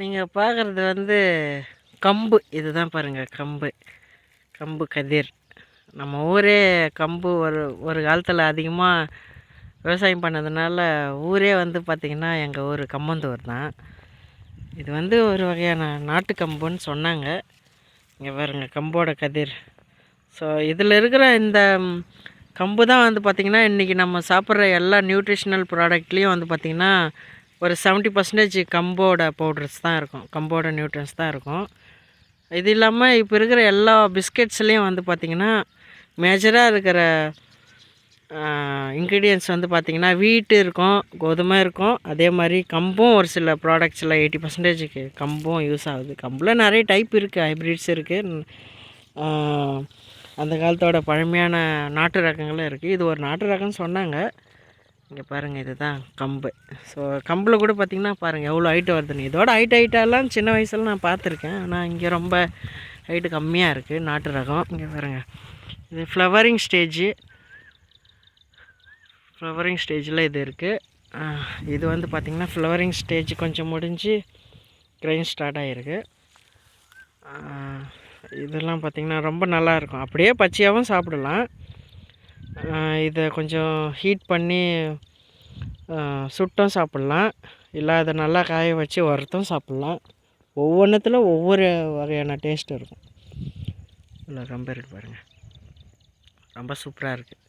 நீங்கள் பார்க்குறது வந்து கம்பு. இதுதான் பாருங்கள் கம்பு. கம்பு கதிர். நம்ம ஊரே கம்பு ஒரு ஒரு காலத்தில் அதிகமாக விவசாயம் பண்ணதுனால ஊரே வந்து பார்த்திங்கன்னா எங்கள் ஊர் கம்மந்தூர் தான். இது வந்து ஒரு வகையான நாட்டு கம்புன்னு சொன்னாங்க. இங்கே பாருங்க கம்போட கதிர். ஸோ இதில் இருக்கிற இந்த கம்பு தான் வந்து பார்த்திங்கன்னா இன்றைக்கி நம்ம சாப்பிட்ற எல்லா நியூட்ரிஷனல் ப்ராடக்ட்லேயும் வந்து பார்த்திங்கன்னா ஒரு செவன்ட்டி பர்சன்டேஜ் கம்போட பவுடர்ஸ் தான் இருக்கும். கம்போட நியூட்ரன்ஸ் தான் இருக்கும். இது இல்லாமல் இப்போ இருக்கிற எல்லா பிஸ்கெட்ஸ்லேயும் வந்து பார்த்திங்கன்னா மேஜராக இருக்கிற இன்க்ரீடியன்ஸ் வந்து பார்த்திங்கன்னா வீட்டு இருக்கும் கோதுமை இருக்கும். அதே மாதிரி கம்பும் ஒரு சில ப்ராடக்ட்ஸில் எயிட்டி பர்சன்டேஜுக்கு கம்பும் யூஸ் ஆகுது. கம்பில் நிறைய டைப் இருக்குது ஹைப்ரிட்ஸ் இருக்குது அந்த காலத்தோட பழமையான நாட்டு ரகங்களும் இருக்குது இது ஒரு நாட்டு ரகம்னு சொன்னாங்க. இங்கே பாருங்கள் இதுதான் கம்பு. ஸோ கம்பில் கூட பார்த்திங்கன்னா பாருங்கள் எவ்வளோ ஹைட்டு வருதுன்னு. இதோட ஹைட் ஹைட்டாலாம் சின்ன வயசில் நான் பார்த்துருக்கேன் ஆனால் இங்கே ரொம்ப ஹைட்டு கம்மியாக இருக்குது நாட்டு ரகம். இங்கே பாருங்கள் இது ஃப்ளவரிங் ஸ்டேஜு ஃப்ளவரிங் ஸ்டேஜில் இது இருக்குது இது வந்து பார்த்திங்கன்னா ஃப்ளவரிங் ஸ்டேஜ் கொஞ்சம் முடிஞ்சு கிரைன் ஸ்டார்ட் ஆகிருக்கு இதெல்லாம் பார்த்திங்கன்னா ரொம்ப நல்லா இருக்கும். அப்படியே பச்சையாகவும் சாப்பிடலாம். இதை கொஞ்சம் ஹீட் பண்ணி சுட்டும் சாப்பிட்லாம். இல்லை அதை நல்லா காய வச்சு வறுத்தும் சாப்பிட்லாம். ஒவ்வொன்றத்தில் ஒவ்வொரு வகையான டேஸ்ட் இருக்கும். இல்லை ரொம்ப இருக்கு பாருங்கள் ரொம்ப சூப்பராக இருக்குது